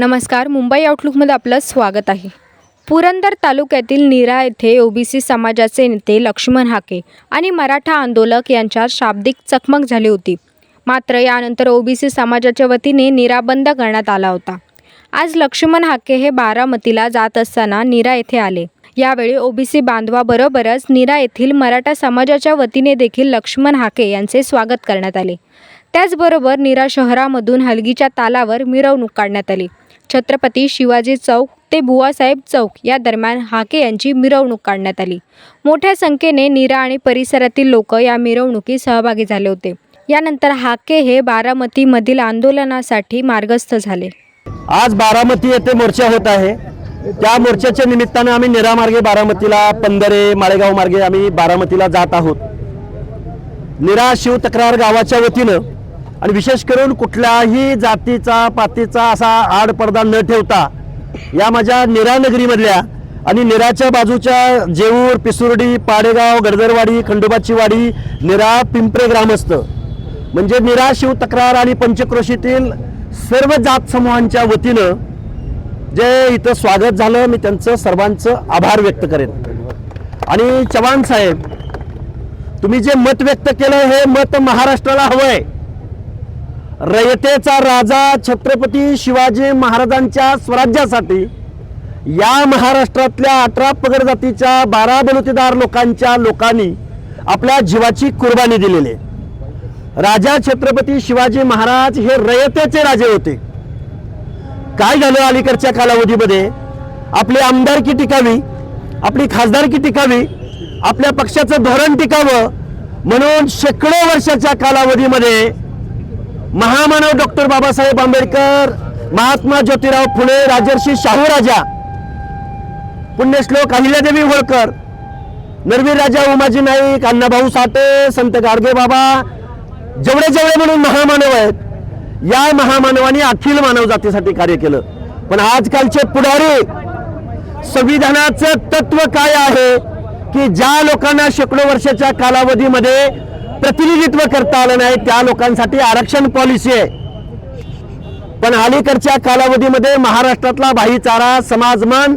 नमस्कार मुंबई आउटलुकमध्ये आपलं स्वागत आहे. पुरंदर तालुक्यातील नीरा येथे ओबीसी समाजाचे नेते लक्ष्मण हाके आणि मराठा आंदोलक यांच्यात शाब्दिक चकमक झाली होती. मात्र यानंतर ओबीसी समाजाच्या वतीने नीरा बंद करण्यात आला होता. आज लक्ष्मण हाके हे बारामतीला जात असताना नीरा येथे आले. यावेळी ओबीसी बांधवाबरोबरच नीरा येथील मराठा समाजाच्या वतीने देखील लक्ष्मण हाके यांचे स्वागत करण्यात आले. त्याचबरोबर नीरा शहरामधून हलगीच्या तालावर मिरवणूक काढण्यात आली. छत्रपती शिवाजी चौक ते बुवासाहेब चौक या दरम्यान हाके यांची मिरवणूक काढण्यात आली. मोठ्या संख्येने नीरा आणि परिसरातील लोक या मिरवणुकीत सहभागी झाले होते. यानंतर हाके हे बारामतीमधील आंदोलनासाठी मार्गस्थ झाले. आज बारामती येथे मोर्चा होत आहे. त्या मोर्चाच्या निमित्तानं आम्ही निरामार्गे बारामतीला पंधरे माळेगाव मार्गे आम्ही बारामतीला जात आहोत. निरा शिव तक्रार गावाच्या वतीनं आणि विशेष करून कुठल्याही जातीचा पातीचा असा आड पडदा न ठेवता या माझ्या निरा नगरीमधल्या आणि निराच्या बाजूच्या जेऊर पिसुर्डी पाडेगाव गडदरवाडी खंडोबाची वाडी निरा पिंपरे ग्रामस्थ. म्हणजे निरा शिव तक्रार आणि पंचक्रोशीतील सर्व जात समूहांच्या वतीनं जे इथं स्वागत झालं मी त्यांचं सर्वांचं आभार व्यक्त करेन. आणि चव्हाण साहेब तुम्ही जे मत व्यक्त केलं हे मत महाराष्ट्राला हवं आहे रयतेचा राजा छत्रपती शिवाजी महाराजांच्या स्वराज्यासाठी या महाराष्ट्रातल्या अठरा पगड जातीच्या बारा बलुतेदार लोकांच्या लोकांनी आपल्या जीवाची कुर्बानी दिलेली आहे. राजा छत्रपती शिवाजी महाराज हे रयतेचे राजे होते. काय झालं अलीकडच्या कालावधीमध्ये? आपली आमदारकी टिकावी आपली खासदारकी टिकावी आपल्या पक्षाचं धोरण टिकावं म्हणून शेकडो वर्षाच्या कालावधीमध्ये महामानव डॉक्टर बाबासाहेब आंबेडकर महात्मा ज्योतिराव फुले राजर्षी शाहू राजा पुण्यश्लोक अहिल्यादेवी होळकर नरवीर राजा उमाजी नाईक अण्णाभाऊ साठे संत गाडगे बाबा जेवढे जेवढे म्हणून महामानव आहेत या महामानवाने अखिल मानव जातीसाठी कार्य केलं. पण आजकालचे पुढारी संविधानाचं तत्व काय आहे की ज्या लोकांना शेकडो वर्षाच्या कालावधीमध्ये प्रतिनिधित्व करता आलं नाही. त्या लोकांसाठी आरक्षण पॉलिसी आहे. पण अलीकडच्या कालावधीमध्ये महाराष्ट्रातला भाईचारा समाजमान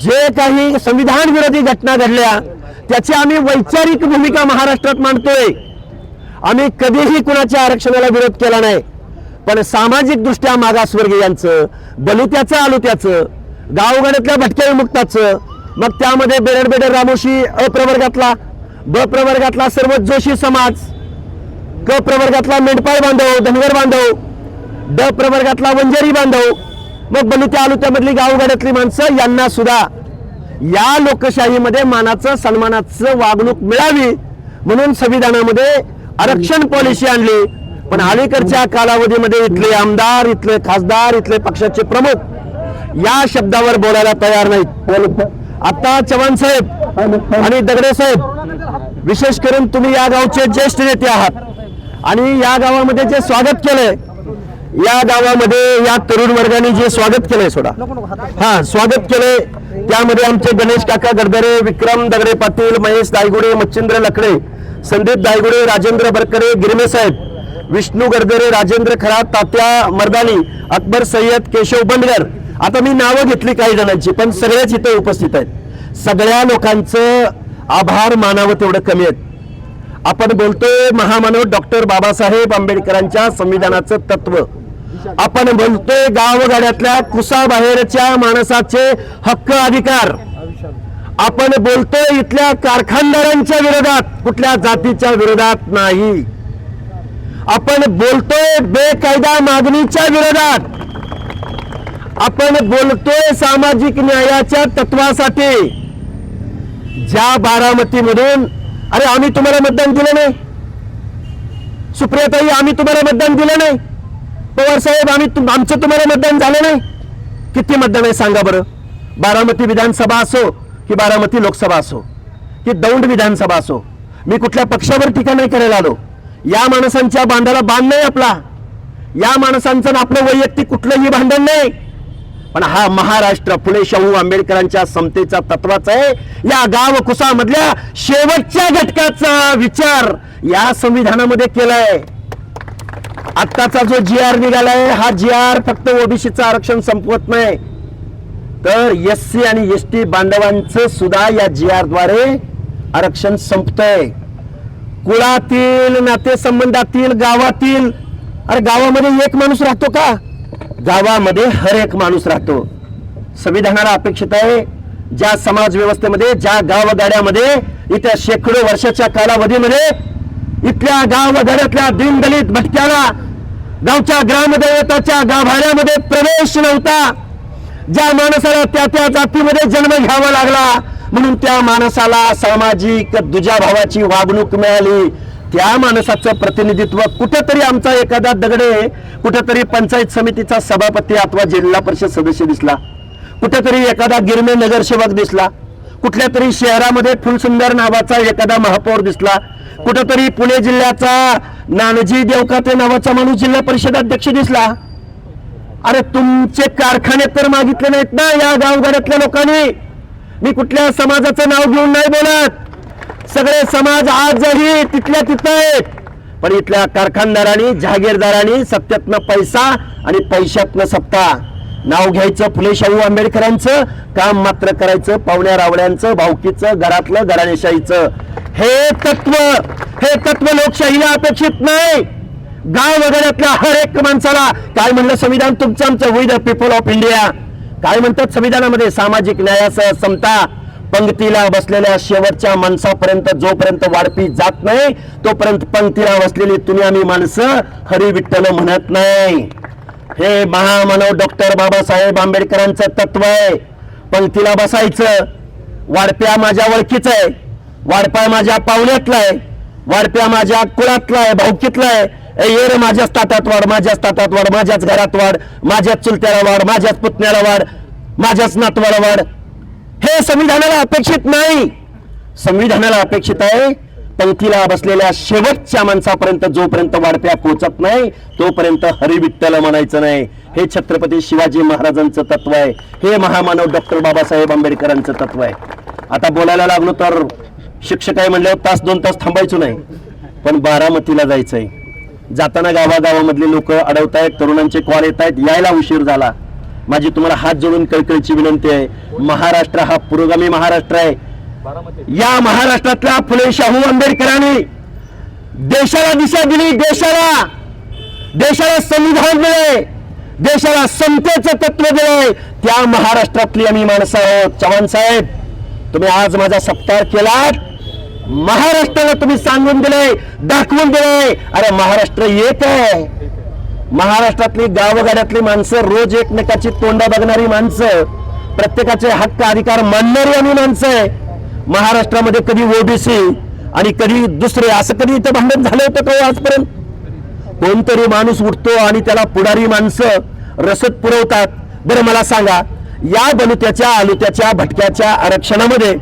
जे काही संविधान विरोधी घटना घडल्या त्याची आम्ही वैचारिक भूमिका महाराष्ट्रात मांडतोय. आम्ही कधीही कुणाच्या आरक्षणाला विरोध केला नाही. पण सामाजिकदृष्ट्या मागासवर्गीयांचं बलुत्याचं आलुत्याचं गावगाड्यातल्या भटक्या विमुक्ताचं मग त्यामध्ये बेडर बेडर रामोशी अप्रवर्गातला ब प्रवर्गातला सर्व जोशी समाज क प्रवर्गातला मेंढपाळ बांधव धनगर बांधव ड प्रवर्गातला वंजारी बांधव मग बलुत्या आलुत्यामधली गावगाड्यातली माणसं यांना सुद्धा या लोकशाहीमध्ये मानाचं सन्मानाचं वागणूक मिळावी म्हणून संविधानामध्ये आरक्षण पॉलिसी आणली. पण अलीकडच्या कालावधीमध्ये इथले आमदार इथले खासदार इथले पक्षाचे प्रमुख या शब्दावर बोलायला तयार नाहीत. आता चव्हाण साहेब आणि दगडे साहेब विशेष करून तुम्ही या गावचे ज्येष्ठ नेते आहात. आणि या गावामध्ये जे स्वागत केलंय या गावामध्ये या तरुण वर्गाने जे स्वागत केलंय सोडा. हा स्वागत केलंय. त्यामध्ये आमचे गणेश काका गडदरे विक्रम दगडे पाटील महेश दायगुडे मच्छिंद्र लकडे संदीप दायगुडे राजेंद्र बरकरे गिरमे साहेब विष्णू गडदरे राजेंद्र खरात तात्या मर्दानी अकबर सय्यद केशव बंडगर आता मी नावं घेतली काही जणांची पण सगळ्याच इथे उपस्थित आहेत. सगळ्या लोकांचं आभार मानावं तेवढं कमी आहेत. आपण बोलतोय महामानव डॉक्टर बाबासाहेब आंबेडकरांच्या संविधानाचं तत्व. आपण बोलतोय गावगाड्यातल्या कुसाबाहेरच्या माणसाचे हक्क अधिकार. आपण बोलतोय इथल्या कारखानदारांच्या विरोधात कुठल्या जातीच्या विरोधात नाही. आपण बोलतोय बेकायदा मागणीच्या विरोधात. आपण बोलतोय सामाजिक न्यायाच्या तत्वासाठी. ज्या बारामतीमधून अरे आम्ही तुम्हाला मतदान दिलं नाही. सुप्रियाताई आम्ही तुम्हाला मतदान दिलं नाही. पवार साहेब आम्ही आमचं तुम्हाला मतदान झालं नाही. किती मतदान आहे सांगा बरं. बारामती विधानसभा असो की बारामती लोकसभा असो की दौंड विधानसभा असो मी कुठल्या पक्षावर टीका नाही करायला आलो. या माणसांच्या बांधाला बांध नाही आपला. या माणसांचं आपलं वैयक्तिक कुठलंही भांडण नाही. पण हा महाराष्ट्र फुले शाहू आंबेडकरांच्या समतेचा तत्वाचा आहे. या गाव कुसामधल्या शेवटच्या घटकाचा विचार या संविधानामध्ये केलाय. आत्ताचा जो जी आर निघालाय हा जी आर फक्त ओबीसीचं आरक्षण संपवत नाही. तर एस सी आणि एस टी बांधवांचं सुद्धा या जी आरद्वारे आरक्षण संपतंय. कुळातील नातेसंबंधातील गावातील अरे गावामध्ये एक माणूस राहतो का? गावामध्ये हर एक माणूस राहतो. संविधानाला अपेक्षित आहे ज्या समाज व्यवस्थेमध्ये ज्या गावगाड्यामध्ये इथल्या शेकडो वर्षाच्या कालावधीमध्ये इथल्या गावगाड्यातल्या दिनदलित भटक्याला गावच्या ग्रामदैवताच्या गाभाऱ्यामध्ये प्रवेश नव्हता. ज्या माणसाला त्या त्या जातीमध्ये जन्म घ्यावा लागला म्हणून त्या माणसाला सामाजिक दुजाभावाची वागणूक मिळाली. त्या माणसाचं प्रतिनिधित्व कुठेतरी आमचा एखादा दगडे कुठेतरी पंचायत समितीचा सभापती अथवा जिल्हा परिषद सदस्य दिसला. कुठेतरी एखादा गिरमे नगरसेवक दिसला. कुठल्या तरी शहरामध्ये फुलसुंदर नावाचा एखादा महापौर दिसला. कुठेतरी पुणे जिल्ह्याचा नानजी देवकाते नावाचा माणूस जिल्हा परिषद अध्यक्ष दिसला. अरे तुमचे कारखाने तर मागितले नाहीत ना या गावगाड्यातल्या लोकांनी. मी कुठल्या समाजाचं नाव घेऊन नाही बोलत. सगळे समाज आजही तिथल्या तिथं आहेत. पण इथल्या कारखानदारांनी जहागीरदारांनी सत्यातनं पैसा आणि पैशातनं सत्ता. नाव घ्यायचं फुले शाहू आंबेडकरांचं काम मात्र करायचं पाहुण्या रावड्यांचं भावकीचं घरातलं घराणेशाहीचं. हे तत्व हे तत्व लोकशाहीला अपेक्षित नाही. गाव वगैरेतल्या हर एक माणसाला काय म्हणलं संविधान तुमचं आमचं? With the people of India काय म्हणतात संविधानामध्ये? सामाजिक न्यायासह समता. पंक्तीला बसलेल्या शेवटच्या माणसापर्यंत जोपर्यंत वाढपी जात नाही तोपर्यंत पंक्तीला बसलेली तुम्ही आम्ही माणसं हरी विठ्ठल म्हणत नाही. हे महामानव डॉक्टर बाबासाहेब आंबेडकरांचं तत्व आहे. पंक्तीला बसायचं. वाढप्या माझ्या ओळखीचं आहे. वाढपा माझ्या पाहुण्यातला आहे. वाढप्या माझ्या कुळातला आहे भाऊकीतला आहे. ए, ये रे माझ्याच ताटात वाढ माझ्याच ताटात वाढ माझ्याच घरात वाढ माझ्याच चुलत्याला वाढ माझ्याच पुतण्याला वाढ माझ्याच नातवाला वाढ. हे संविधानाला अपेक्षित नाही. संविधानाला अपेक्षित आहे पंक्तीला बसलेल्या शेवटच्या माणसापर्यंत जोपर्यंत वाढप्या पोहोचत नाही तोपर्यंत हरिविठ्ठल म्हणायचं नाही. हे छत्रपती शिवाजी महाराजांचं तत्व आहे. हे महामानव डॉक्टर बाबासाहेब आंबेडकरांचं तत्व आहे. आता बोलायला लागलो तर शिक्षक आहे म्हणल्यावर तास दोन तास थांबायचो नाही. पण बारामतीला जायचंय. जाताना गावागावामधले लोक अडवत आहेत तरुणांचे कॉल येत आहेत यायला उशीर झाला. माझी तुम्हाला हात जोडून कळकळीची विनंती आहे. महाराष्ट्र हा पुरोगामी महाराष्ट्र आहे. या महाराष्ट्रातल्या फुले शाहू आंबेडकरांनी देशाला दिशा दिली देशाला देशाला संविधान दिले देशाला समतेचं तत्व दिले. त्या महाराष्ट्रातली आम्ही माणसं आहोत. चव्हाण साहेब तुम्ही आज माझा सत्कार केलात. महाराष्ट्राला तुम्ही सांगून दिले दाखवून दिले. अरे महाराष्ट्र येत आहे. महाराष्ट्रातली गावगाड्यातली माणसं रोज एकमेकाची तोंडा बघणारी माणसं प्रत्येकाचे हक्क अधिकार मानणारी आम्ही माणसं आहे. महाराष्ट्रामध्ये कधी ओबीसी आणि कधी दुसरे असं कधी इथं भांडण झालं होतं का हो आजपर्यंत? कोणतरी माणूस उठतो आणि त्याला पुढारी माणसं रसद पुरवतात. बरं मला सांगा या बलुत्याच्या आलुत्याच्या भटक्याच्या आरक्षणामध्ये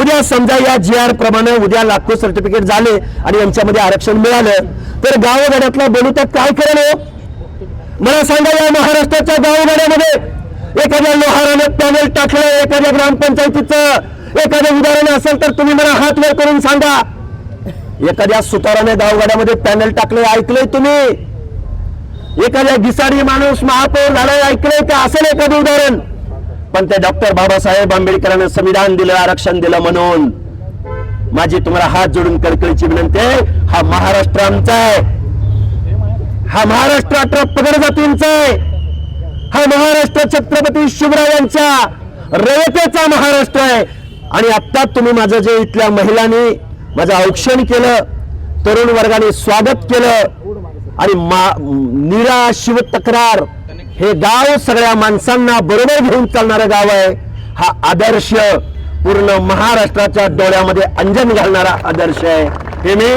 उद्या समजा या जी आर प्रमाणे उद्या लाखो सर्टिफिकेट झाले आणि यांच्यामध्ये आरक्षण मिळालं तर गावगाड्यातला बलुत्या काय करेल हो? मला सांगा या महाराष्ट्राच्या गावगाड्यामध्ये एखाद्या लोहारानं पॅनल टाकलं एखाद्या ग्रामपंचायतीचं एखादं उदाहरण असेल तर तुम्ही मला हात वर करून सांगा. एखाद्या सुताराने गावगाड्यामध्ये पॅनल टाकले ऐकलंय तुम्ही? एखाद्या घिसारी माणूस महापौर झालाय ऐकलंय का? असेल एखादं उदाहरण? पण ते डॉक्टर बाबासाहेब आंबेडकरांना संविधान दिलं आरक्षण दिलं म्हणून. माझी तुम्हाला हात जोडून कळकळीची विनंती आहे हा महाराष्ट्र आमचा आहे. हा महाराष्ट्र अठरा पगड जातींचा आहे. हा महाराष्ट्र छत्रपती शिवरायांचा रयतेचा महाराष्ट्र आहे. आणि आत्ता तुम्ही माझं जे इथल्या महिलांनी माझं औक्षण केलं तरुण वर्गाने स्वागत केलं आणि मा निरा शिव तक्रार हे गाव सगळ्या माणसांना बरोबर घेऊन चालणारं गाव आहे. हा आदर्श पूर्ण महाराष्ट्राच्या डोळ्यामध्ये अंजन घालणारा आदर्श आहे. हे मी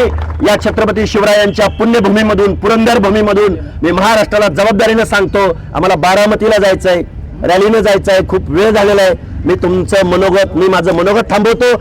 या छत्रपती शिवरायांच्या पुण्यभूमीमधून पुरंदर भूमीमधून मी महाराष्ट्राला जबाबदारीनं सांगतो. आम्हाला बारामतीला जायचंय रॅलीनं जायचंय खूप वेळ झालेला आहे. मी तुमचं मनोगत मी माझं मनोगत थांबवतो.